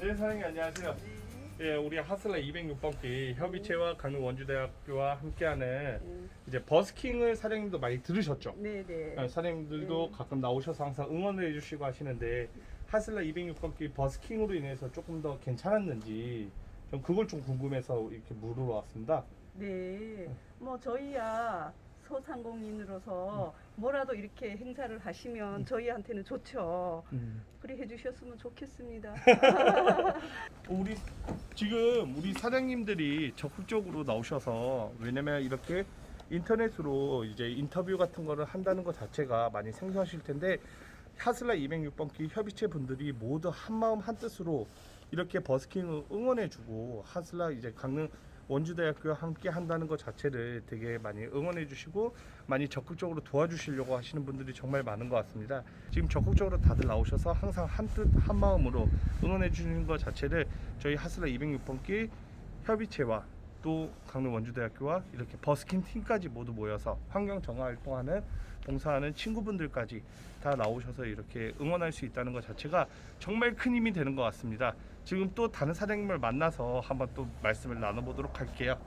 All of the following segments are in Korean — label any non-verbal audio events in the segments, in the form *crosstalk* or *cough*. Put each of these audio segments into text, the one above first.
네, 사장님 안녕하세요. 예, 우리 하슬라 206번길 협의체와 강릉 원주대학교와 함께하는 이제 버스킹을 사장님도 많이 들으셨죠? 네네. 어, 사장님들도 네. 가끔 나오셔서 항상 응원을 해주시고 하시는데 하슬라 206번길 버스킹으로 인해서 조금 더 괜찮았는지 좀 그걸 좀 궁금해서 이렇게 물으러 왔습니다. 네. 뭐 저희야 소상공인으로서 뭐라도 이렇게 행사를 하시면 저희한테는 좋죠. 그래 해주셨으면 좋겠습니다. *laughs* 우리 지금 우리 사장님들이 적극적으로 나오셔서 왜냐면 이렇게 인터넷으로 이제 인터뷰 같은 거를 한다는 것 자체가 많이 생소하실 텐데 하슬라 206번길 협의체 분들이 모두 한 마음 한 뜻으로 이렇게 버스킹을 응원해주고 하슬라 이제 강릉 원주대학교와 함께 한다는 것 자체를 되게 많이 응원해 주시고 많이 적극적으로 도와주시려고 하시는 분들이 정말 많은 것 같습니다. 지금 적극적으로 다들 나오셔서 항상 한뜻 한 마음으로 응원해 주시는 것 자체를 저희 하슬라 206번길 협의체와 또 강릉 원주대학교와 이렇게 버스킹 팀까지 모두 모여서 환경 정화 활동하는 봉사하는 친구분들까지 다 나오셔서 이렇게 응원할 수 있다는 것 자체가 정말 큰 힘이 되는 것 같습니다. 지금 또 다른 사장님을 만나서 한번 또 말씀을 나눠보도록 할게요.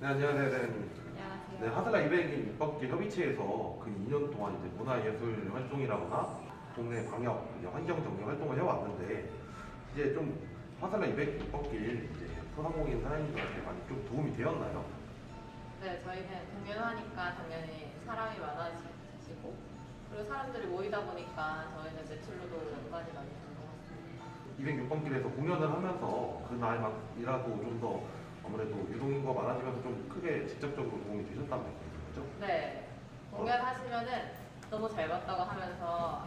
네, 안녕하세요, 사장님. 안녕하세요. 네, 하슬라 206번길 협의체에서 그 2년 동안 이제 문화예술 활동이라거나 동네 방역, 이제 환경 정리 활동을 해왔는데 이제 좀 하슬라 206번길 이제 소상공인 사장님들한테 많이 좀 도움이 되었나요? 네, 저희는 공연하니까 당연히 사람이 많아지고 그리고 사람들이 모이다 보니까 저희는 매출로도 연관이 많이 되는 것 같습니다. 206번길에서 공연을 하면서 그날만이라도 좀 더 아무래도 유동인구가 많아지면서 좀 크게 직접적으로 도움이 되셨다는 말씀이죠? 네, 공연하시면은 너무 잘 봤다고 하면서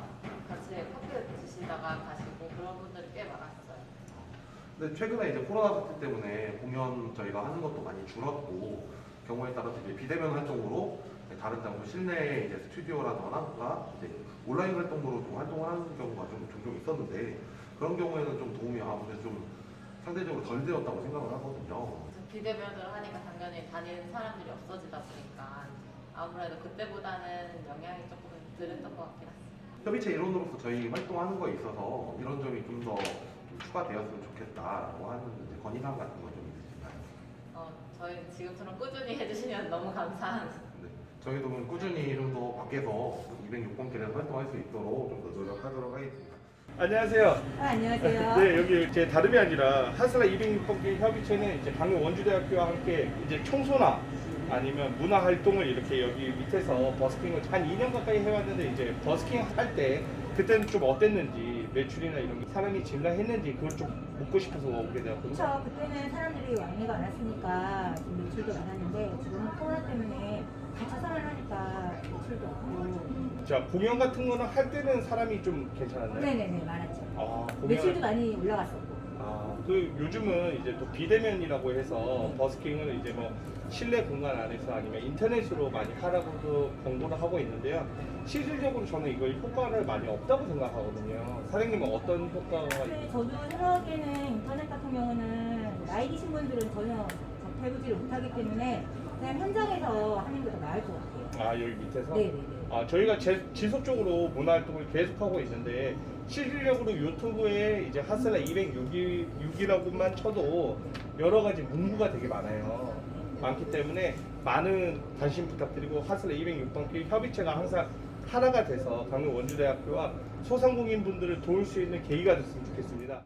같이 커피 가시고 그런 분들이 꽤 많았어요. 근데 최근에 이제 코로나 사태 때문에 공연 저희가 하는 것도 많이 줄었고 경우에 따라서 이제 비대면 활동으로 다른 장소 실내 이제 스튜디오라던가 이제 온라인 활동으로 좀 활동을 하는 경우가 좀 종종 있었는데 그런 경우에는 좀 도움이 아무래도 좀 상대적으로 덜 되었다고 생각을 하거든요. 비대면으로 하니까 당연히 다니는 사람들이 없어지다 보니까 아무래도 그때보다는 영향이 조금 덜했던 것 같긴 합니다. 협의체 일원으로서 저희 활동하는 거에 있어서 이런 점이 좀더 추가되었으면 좋겠다라고 하는 이제 건의사항 같은 거 좀 있으신가요? 어, 저희 지금처럼 꾸준히 해주시면 너무 감사한 네. 저희도 그럼 꾸준히 좀 더 밖에서 206번길에서 활동할 수 있도록 좀 더 노력하도록 하겠습니다. 안녕하세요. 아, 안녕하세요. *laughs* 네, 여기 제 다름이 아니라 하슬라 206번길 협의체는 이제 강릉 원주대학교와 함께 이제 청소나 아니면 문화 활동을 이렇게 여기 밑에서 버스킹을 한 2년 가까이 해왔는데 이제 버스킹 할 때 그때는 좀 어땠는지 매출이나 이런 게 사람이 증가했는지 그걸 좀 묻고 싶어서 오게 되었거든요. 그렇죠. 그때는 사람들이 왕래가 많았으니까 좀 매출도 많았는데 지금은 코로나 때문에 같이 생활을 하니까 매출도 없고 자 공연 같은 거는 할 때는 사람이 좀 괜찮았나요? 네네네 많았죠. 아, 공연- 매출도 많이 올라갔었고 아, 그 요즘은 이제 또 비대면이라고 해서 버스킹을 이제 뭐 실내 공간 안에서 아니면 인터넷으로 많이 하라고도 공고를 하고 있는데요. 실질적으로 저는 이걸 효과를 많이 없다고 생각하거든요. 사장님은 어떤 효과가 근데 저도 생각하기에는 인터넷 같은 경우는 나이 드신 분들은 전혀 접해보지를 못하기 때문에 그냥 현장에서 하는 게 더 나을 것 같아요. 아 여기 밑에서 네네네. 아 저희가 제, 지속적으로 문화 활동을 계속하고 있는데 실질적으로 유튜브에 이제 하슬라 206이라고만 쳐도 여러 가지 문구가 되게 많아요. 많기 때문에 많은 관심 부탁드리고 하슬라 206번 길 협의체가 항상 하나가 돼서 강릉 원주대학교와 소상공인 분들을 도울 수 있는 계기가 됐으면 좋겠습니다.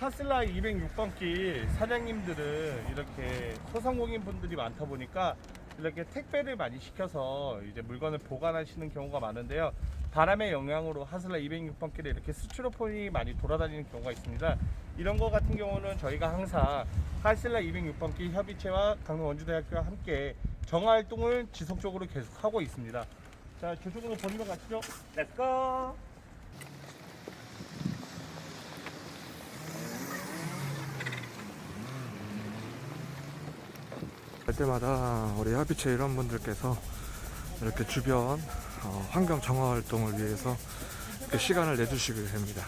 하슬라 206번 길 사장님들은 이렇게 소상공인 분들이 많다 보니까 이렇게 택배를 많이 시켜서 이제 물건을 보관하시는 경우가 많은데요. 바람의 영향으로 하슬라 206번길에 이렇게 스티로폼이 많이 돌아다니는 경우가 있습니다. 이런 거 같은 경우는 저희가 항상 하슬라 206번길 협의체와 강릉 원주대학교와 함께 정화 활동을 지속적으로 계속하고 있습니다. 자, 저쪽으로 버리러 가시죠. 렛츠고! 갈 때마다 우리 협의체 일원분들께서 이렇게 주변 어, 환경 정화 활동을 위해서 이렇게 시간을 내주시게 됩니다.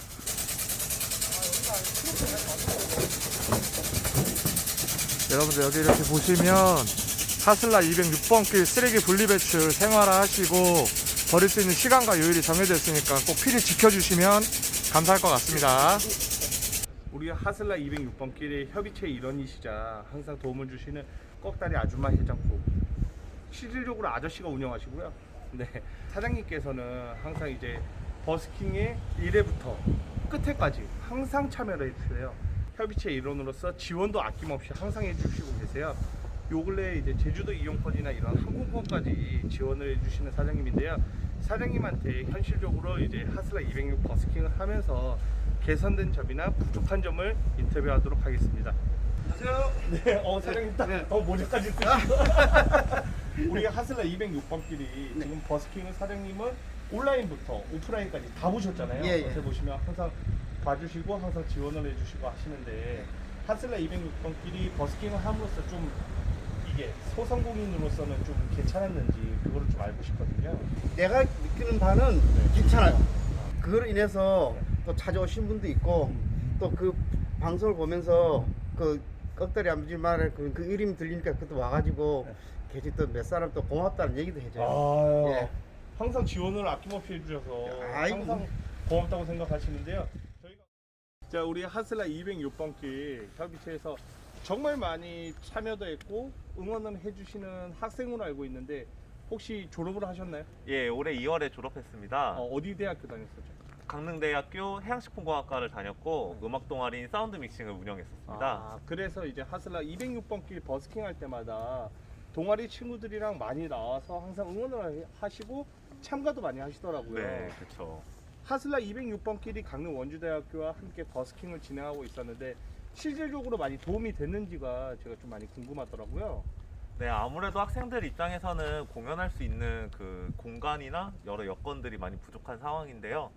여러분들 여기 이렇게 보시면 하슬라 206번 길 쓰레기 분리배출 생활화 하시고 버릴 수 있는 시간과 요일이 정해져 있으니까 꼭 필히 지켜주시면 감사할 것 같습니다. 우리 하슬라 206번 길의 협의체 일원이시자 항상 도움을 주시는 꺽다리 아줌마 해장국 실질적으로 아저씨가 운영하시고요. 네 사장님께서는 항상 이제 버스킹의 1회부터 끝에까지 항상 참여를 해주세요. 협의체 일원으로서 지원도 아낌없이 항상 해주시고 계세요. 요 근래 이제 제주도 이용권이나 이런 항공권까지 지원을 해주시는 사장님인데요. 사장님한테 현실적으로 이제 하슬라 206 버스킹을 하면서 개선된 점이나 부족한 점을 인터뷰하도록 하겠습니다. 안녕하세요. 네, 어 사장님 딱 어, 모자까지 쓰시고 *laughs* 우리 하슬라 206번 길이 지금 버스킹을 사장님은 온라인부터 오프라인까지 다 보셨잖아요. 예, 예. 어떻게 보시면 항상 봐주시고 항상 지원을 해주시고 하시는데 하슬라 206번 길이 버스킹을 함으로써 좀 이게 소상공인으로서는 좀 괜찮았는지 그거를 좀 알고 싶거든요. 내가 느끼는 바는 괜찮아요. 그걸 인해서 또 찾아오신 분도 있고 또 그 방송을 보면서 그 꺽다리 아버지 말에 그, 그 이름 들리니까 그것도 와가지고 계속 또 몇 사람 또 고맙다는 얘기도 해줘요. 아, 예. 항상 지원을 아낌없이 해주셔서 아이고. 항상 고맙다고 생각하시는데요. 저희가 자 우리 하슬라 206번 길 협의체에서 정말 많이 참여도 했고 응원을 해주시는 학생으로 알고 있는데 혹시 졸업을 하셨나요? 예, 올해 2월에 졸업했습니다. 어, 어디 대학교 다녔었죠? 강릉대학교 해양식품공학과를 다녔고 음악 동아리인 사운드 믹싱을 운영했었습니다. 아, 그래서 이제 하슬라 206번 길 버스킹 할 때마다 동아리 친구들이랑 많이 나와서 항상 응원을 하시고 참가도 많이 하시더라고요. 네, 그렇죠. 하슬라 206번 길이 강릉 원주대학교와 함께 버스킹을 진행하고 있었는데 실질적으로 많이 도움이 됐는지가 제가 좀 많이 궁금하더라고요. 네, 아무래도 학생들 입장에서는 공연할 수 있는 그 공간이나 여러 여건들이 많이 부족한 상황인데요.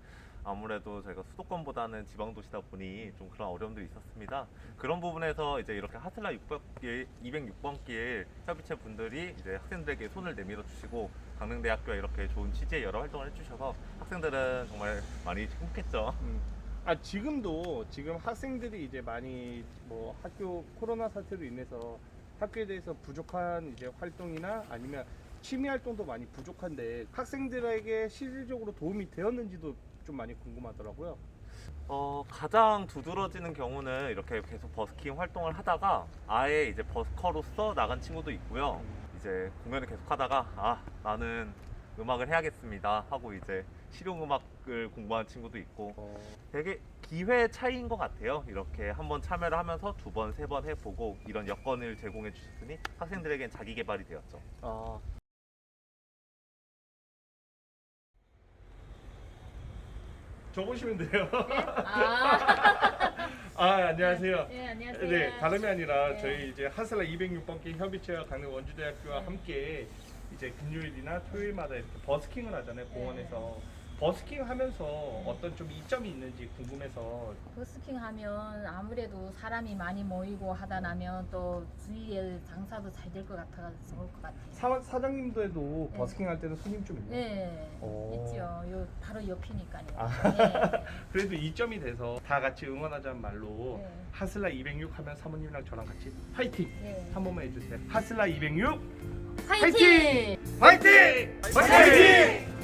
아무래도 저희가 수도권보다는 지방 도시다 보니 좀 그런 어려움들이 있었습니다. 그런 부분에서 이제 이렇게 하슬라 600길, 206번 길 협의체 분들이 이제 학생들에게 손을 내밀어 주시고 강릉대학교에 이렇게 좋은 취지의 여러 활동을 해주셔서 학생들은 정말 많이 행복했죠. 음. 아 지금도 지금 학생들이 이제 많이 뭐 학교 코로나 사태로 인해서 학교에 대해서 부족한 이제 활동이나 아니면 취미 활동도 많이 부족한데 학생들에게 실질적으로 도움이 되었는지도 좀 많이 궁금하더라고요. 어, 가장 두드러지는 경우는 이렇게 계속 버스킹 활동을 하다가 아예 이제 버스커로서 나간 친구도 있고요. 이제 공연을 계속 하다가 아, 나는 음악을 해야겠습니다 하고 이제 실용음악을 공부한 친구도 있고 어, 되게 기회 차이인 것 같아요. 이렇게 한번 참여를 하면서 두 번, 세 번 해보고 이런 여건을 제공해 주셨으니 학생들에겐 자기 개발이 되었죠. 아. 적으시면 돼요. 아, *laughs* 아 안녕하세요. 네, 안녕하세요. 네, 다름이 아니라 네. 저희 이제 하슬라 206번길 협의체와 강릉 원주대학교와 네. 함께 이제 금요일이나 토요일마다 이렇게 버스킹을 하잖아요 네. 공원에서 버스킹 하면서 어떤 좀 이점이 있는지 궁금해서 버스킹 하면 아무래도 사람이 많이 모이고 하다 나면 또 주위에 장사도 잘 될 것 같아서 좋을 것 같아요. 사, 사장님들도 네. 버스킹 할 때는 손님 좀 있나요? 네, 오. 있죠. 요 바로 옆이니까요. 아. 네. *laughs* 그래도 이점이 돼서 다 같이 응원하자는 말로 네. 하슬라 206 하면 사모님이랑 저랑 같이 화이팅 네. 한 번만 해주세요 하슬라 206 화이팅! 화이팅! 화이팅!